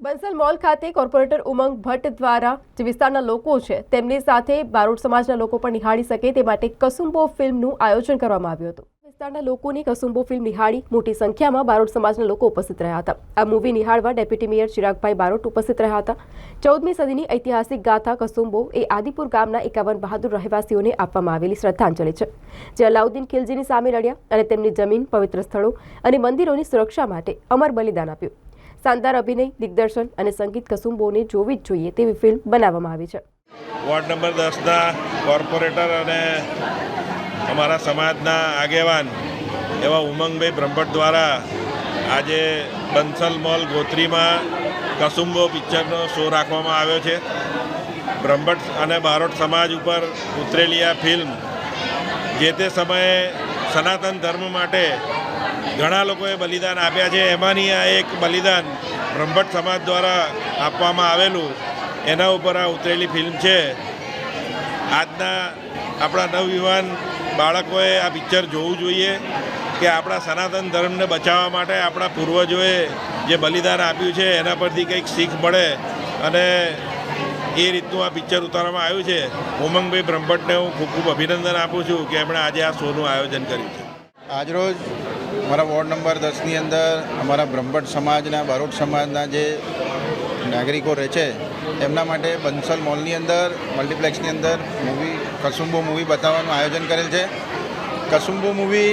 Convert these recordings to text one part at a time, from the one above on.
Bansal mall ખાતે corporator Umang Bhatt દ્વારા જે વિસ્તારના લોકો છે, તેમની સાથે બારોટ સમાજના લોકો પણ નિહાળી શકે તે માટે કસુંબો ફિલ્મનું આયોજન કરવામાં આવ્યું હતું. વિસ્તારના લોકોની કસુંબો ફિલ્મ નિહાળી મોટી સંખ્યામાં બારોટ સમાજના લોકો ઉપસ્થિત રહ્યા હતા. આ મૂવી નિહાળવા ડેપ્યુટી મેયર ચિરાગભાઈ બારોટ ઉપસ્થિત રહ્યા હતા. ચૌદમી સદીની ઐતિહાસિક ગાથા કસુંબો એ આદિપુર ગામના એકાવન બહાદુર રહેવાસીઓને આપવામાં આવેલી શ્રદ્ધાંજલિ છે, જે અલાઉદ્દીન ખિલજીની સામે લડ્યા અને તેમની જમીન, પવિત્ર સ્થળો અને મંદિરોની સુરક્ષા માટે અમર બલિદાન આપ્યું. શાનદાર અભિનય, દિગ્દર્શન અને સંગીત કસુંબોને જોવી જ જોઈએ તેવી ફિલ્મ બનાવવામાં આવી છે. વોર્ડ નંબર દસના કોર્પોરેટર અને અમારા સમાજના આગેવાન એવા ઉમંગભાઈ બ્રહ્મભટ્ટ દ્વારા આજે બંસલ મોલ ગોત્રીમાં કસુંબો પિક્ચરનો શો રાખવામાં આવ્યો છે. બ્રહ્મભટ્ટ અને બારોટ સમાજ ઉપર ઉતરેલી આ ફિલ્મ જે તે સમયે સનાતન ધર્મ માટે ઘણા લોકોએ બલિદાન આપ્યા છે. એમાંની આ એક બલિદાન બ્રહ્મભટ્ટ સમાજ દ્વારા આપવામાં આવેલું. એના ઉપર આ ઉતરેલી ફિલ્મ છે. આજના આપણા નવયુવાન બાળકોએ આ પિક્ચર જોવું જોઈએ કે આપણા સનાતન ધર્મને બચાવવા માટે આપણા પૂર્વજોએ જે બલિદાન આપ્યું છે, એના પરથી કંઈક શીખ મળે અને એ રીતનું આ પિક્ચર ઉતારવામાં આવ્યું છે. ઉમંગભાઈ બ્રહ્મભટ્ટને હું ખૂબ ખૂબ અભિનંદન આપું છું કે એમણે આજે આ શોનું આયોજન કર્યું છે. આજરોજ મારા વોર્ડ નંબર દસની અંદર અમારા બ્રહ્મભટ્ટ સમાજના, બારોટ સમાજના જે નાગરિકો રહે છે, એમના માટે બંસલ મોલની અંદર, મલ્ટીપ્લેક્સની અંદર મૂવી, કસુંબો મૂવી બતાવવાનું આયોજન કરેલ છે. કસુંબો મૂવી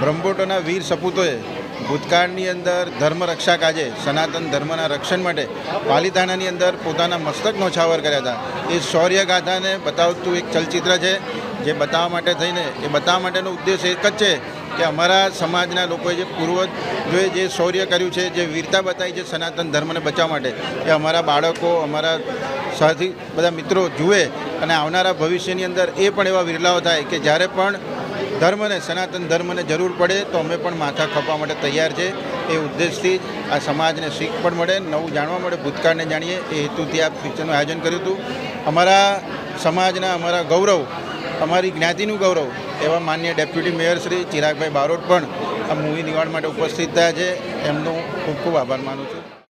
બ્રહ્મભટ્ટોના વીર સપૂતોએ ભૂતકાળની અંદર ધર્મ રક્ષા કાજે, સનાતન ધર્મના રક્ષણ માટે પાલીતાણાની અંદર પોતાના મસ્તક નોછાવર કર્યા હતા. એ શૌર્ય ગાથાને બતાવતું એક ચલચિત્ર છે, જે બતાવવા માટે થઈને, એ બતાવવા માટેનો ઉદ્દેશ એક જ છે કે અમારા સમાજના લોકોએ જે પૂર્વજોએ જે શૌર્ય કર્યું છે, જે વીરતા બતાવી છે સનાતન ધર્મને બચાવવા માટે, એ અમારા બાળકો, અમારા સાથી બધા મિત્રો જુએ અને આવનારા ભવિષ્યની અંદર એ પણ એવા વિરલાઓ થાય કે જ્યારે પણ ધર્મને, સનાતન ધર્મને જરૂર પડે તો અમે પણ માથા ખપવા માટે તૈયાર છે. એ ઉદ્દેશથી આ સમાજને શીખ પણ મળે, નવું જાણવા મળે, ભૂતકાળને જાણીએ, એ હેતુથી આ ફિક્ચરનું આયોજન કર્યું હતું. અમારા સમાજના અમારા ગૌરવ, અમારી જ્ઞાતિનું ગૌરવ એવા માન્ય ડેપ્યુટી મેયર શ્રી ચિરાગભાઈ બારોટ પણ આ મૂવી નિવાડ માટે ઉપસ્થિત થયા છે. એમનો ખૂબ ખૂબ આભાર માનું છું.